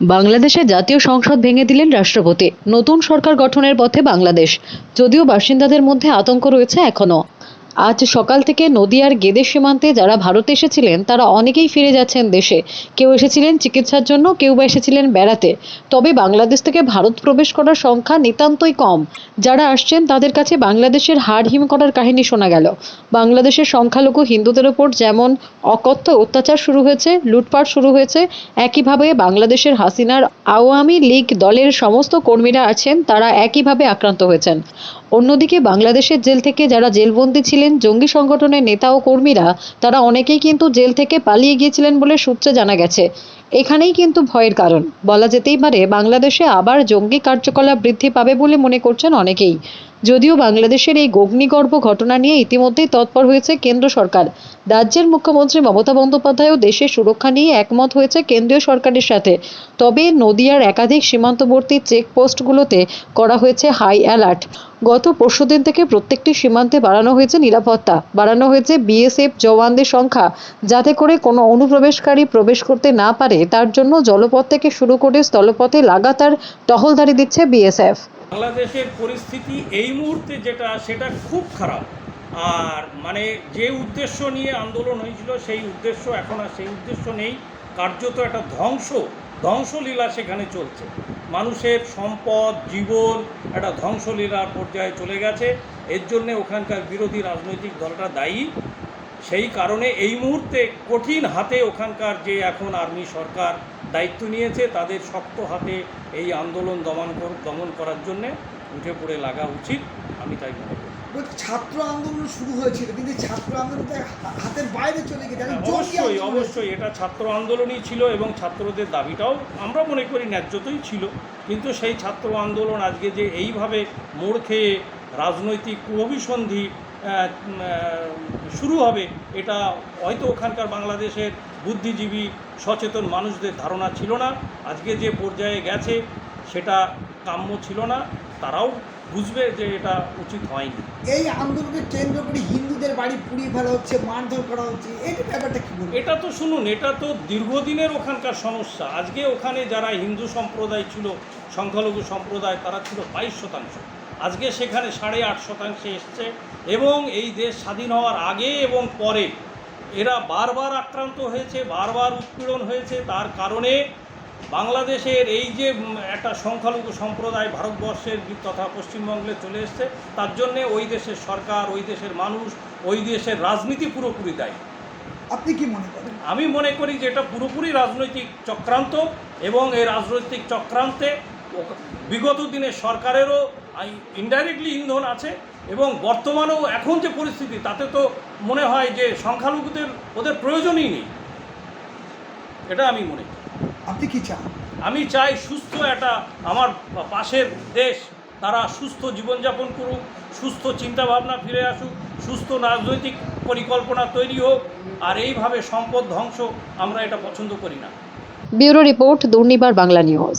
বাংলাদেশে জাতীয় সংসদ ভেঙে দিলেন রাষ্ট্রপতি। নতুন সরকার গঠনের পথে বাংলাদেশ। যদিও বাসিন্দাদের মধ্যে আতঙ্ক রয়েছে এখনও। আজ সকাল থেকে নদিয়ার গেদে সীমান্তে যারা ভারতে এসেছিলেন, তারা অনেকেই ফিরে যাচ্ছেন দেশে। কেউ এসেছিলেন চিকিৎসার জন্য, কেউ বা এসেছিলেন বেড়াতে। তবে বাংলাদেশ থেকে ভারত প্রবেশ করার সংখ্যা নিতান্তই কম। যারা আসছেন, তাদের কাছে বাংলাদেশের হাড় হিম করার কাহিনী শোনা গেল। বাংলাদেশের সংখ্যালঘু হিন্দুদের ওপর যেমন অকথ্য অত্যাচার শুরু হয়েছে, লুটপাট শুরু হয়েছে, একইভাবে বাংলাদেশের হাসিনার আওয়ামী লীগ দলের সমস্ত কর্মীরা আছেন, তারা একইভাবে আক্রান্ত হয়েছেন। অন্যদিকে বাংলাদেশের জেল থেকে যারা জেলবন্দী ছিলেন জঙ্গি সংগঠনের নেতা ও কর্মীরা, তারা অনেকেই কিন্তু জেল থেকে পালিয়ে গিয়েছিলেন বলে সূত্রে জানা গেছে। এখানেই কিন্তু ভয়ের কারণ। বলা যেতেই পারে, বাংলাদেশে আবার জঙ্গি কার্যকলাপ বৃদ্ধি পাবে বলে মনে করছেন অনেকেই। যদিও বাংলাদেশের এই অগ্নিগর্ভ ঘটনা নিয়ে ইতিমধ্যেই তৎপর হয়েছে কেন্দ্র সরকার। রাজ্যের মুখ্যমন্ত্রী মমতা বন্দ্যোপাধ্যায়ও দেশের সুরক্ষা নিয়ে একমত হয়েছে কেন্দ্রীয় সরকারের সাথে। তবে নদিয়ার একাধিক সীমান্তবর্তী চেকপোস্টগুলোতে করা হয়েছে হাই অ্যালার্ট। গত পরশুদিন থেকে প্রত্যেকটি সীমান্তে বাড়ানো হয়েছে নিরাপত্তা, বাড়ানো হয়েছে বিএসএফ জওয়ানদের সংখ্যা, যাতে করে কোনো অনুপ্রবেশকারী প্রবেশ করতে না পারে। তার জন্য জলপথ থেকে শুরু করে স্থলপথে লাগাতার টহলদারি দিচ্ছে বিএসএফ। বাংলাদেশের পরিস্থিতি এই মুহূর্তে যেটা, সেটা খুব খারাপ। আর মানে যে উদ্দেশ্য নিয়ে আন্দোলন হয়েছিল, সেই উদ্দেশ্য এখন আর সেই উদ্দেশ্য নেই। কার্যত একটা ধ্বংস, ধ্বংসলীলা সেখানে চলছে। মানুষের সম্পদ, জীবন একটা ধ্বংসলীলার পর্যায়ে চলে গেছে। এর জন্যে ওখানকার বিরোধী রাজনৈতিক দলটা দায়ী। সেই কারণে এই মুহূর্তে কঠিন হাতে ওখানকার যে এখন আর্মি সরকার দায়িত্ব নিয়েছে তাদের শক্ত হাতে এই আন্দোলন দমন কর- দমন করার জন্যে উঠে পড়ে লাগা উচিত আমি তাই মনে করি। ছাত্র আন্দোলন শুরু হয়েছিল কিন্তু ছাত্র আন্দোলন হাতের বাইরে চলে গেছে অবশ্যই অবশ্যই এটা ছাত্র আন্দোলনই ছিল এবং ছাত্রদের দাবিটাও আমরা মনে করি ন্যায্যতই ছিল। কিন্তু সেই ছাত্র আন্দোলন আজকে যে এইভাবে মোড় খেয়ে রাজনৈতিক অভিসন্ধি আহ, উম, আহ, শুরু হবে এটা হয়তো ওখানকার বাংলাদেশের বুদ্ধিজীবী সচেতন মানুষদের ধারণা ছিল না। আজকে যে পর্যায়ে গেছে সেটা কাম্য ছিল না। তারাও বুঝবে যে এটা উচিত হয়নি। এই আন্দোলনকে কেন্দ্র করে হিন্দুদের বাড়ি পুড়িয়ে ফেলা হচ্ছে মারধর করা হচ্ছে এই ব্যাপারটা কি এটা তো শুনুন এটা তো দীর্ঘদিনের ওখানকার সমস্যা। আজকে ওখানে যারা হিন্দু সম্প্রদায় ছিল সংখ্যালঘু সম্প্রদায় তারা ছিল বাইশ শতাংশ। আজকে সেখানে সাড়ে আট শতাংশে এসছে এবং এই দেশ স্বাধীন হওয়ার আগে এবং পরে এরা বারবার আক্রান্ত হয়েছে বারবার উৎপীড়ন হয়েছে। তার কারণে বাংলাদেশের এই যে একটা সংখ্যালঘু সম্প্রদায় ভারতবর্ষের তথা পশ্চিমবঙ্গে চলে এসছে তার জন্যে ওই দেশের সরকার ওই দেশের মানুষ ওই দেশের রাজনীতি পুরোপুরি দায়ী। আপনি কি মনে করেন? আমি মনে করি যে এটা পুরোপুরি রাজনৈতিক চক্রান্ত এবং এই রাজনৈতিক চক্রান্তে বিগত দিনে সরকারেরও ইনডাইরেক্টলি ইন্ধন আছে এবং বর্তমানেও এখন যে পরিস্থিতি তাতে তো মনে হয় যে সংখ্যালঘুদের ওদের প্রয়োজনই নেই। এটা আমি মনে করি। আপনি কি চান? আমি চাই সুস্থ একটা আমার পাশের দেশ তারা সুস্থ জীবনযাপন করুক সুস্থ চিন্তাভাবনা ফিরে আসুক সুস্থ রাজনৈতিক পরিকল্পনা তৈরি হোক আর এইভাবে সম্পদ ধ্বংস আমরা এটা পছন্দ করি না। Bureau report Durnibar Bangla news.